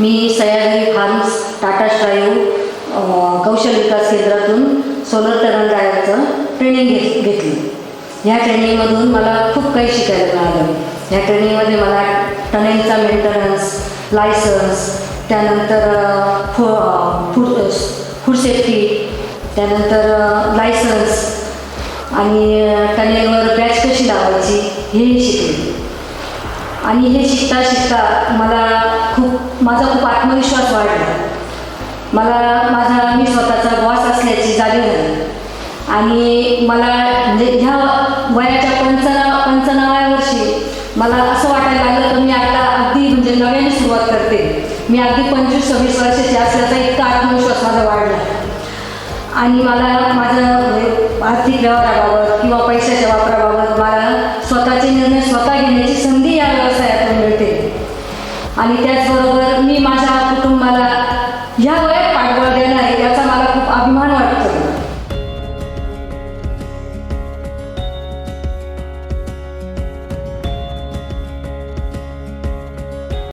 मी Sahyadri farms Tata strive Kaushal विकास केंद्रातून solar turn training घेत घेतली. ह्या ट्रेनिंगमधून मला खूप काही शिकायला मिळालं. ह्या ट्रेनिंगमध्ये मला टनेलचा मेंटेनन्स लायसन्स त्यानंतर अ, फू फूड फूड सेफ्टी त्यानंतर लायसन्स आणि टनेलवर बॅच कशी लावायची हेही शिकले. आणि हे शिकता शिकता मला खूप माझा खूप आत्मविश्वास वाढला. मला माझा मी स्वतःचा बॉस असल्याची जाणीव झाली. आणि मला म्हणजे ह्या वयाच्या पंचना पंचनाव्या वर्षी मला असं वाटायला लागलं की मी आता अगदी म्हणजे नव्याने सुरुवात करते. मी अगदी पंचवीस सव्वीस वर्षाची असल्याचा इतका आत्मविश्वास माझा वाढला. आणि मला माझं म्हणजे आर्थिक व्यवहाराबाबत किंवा पैशाच्या वापराबाबत मला स्वतःचे निर्णय स्वतः घेण्याची संधी आणि त्याचबरोबर मी माझ्या कुटुंबाला ह्या वयात पाठबळ देणार आहे याचा मला खूप अभिमान वाटतो.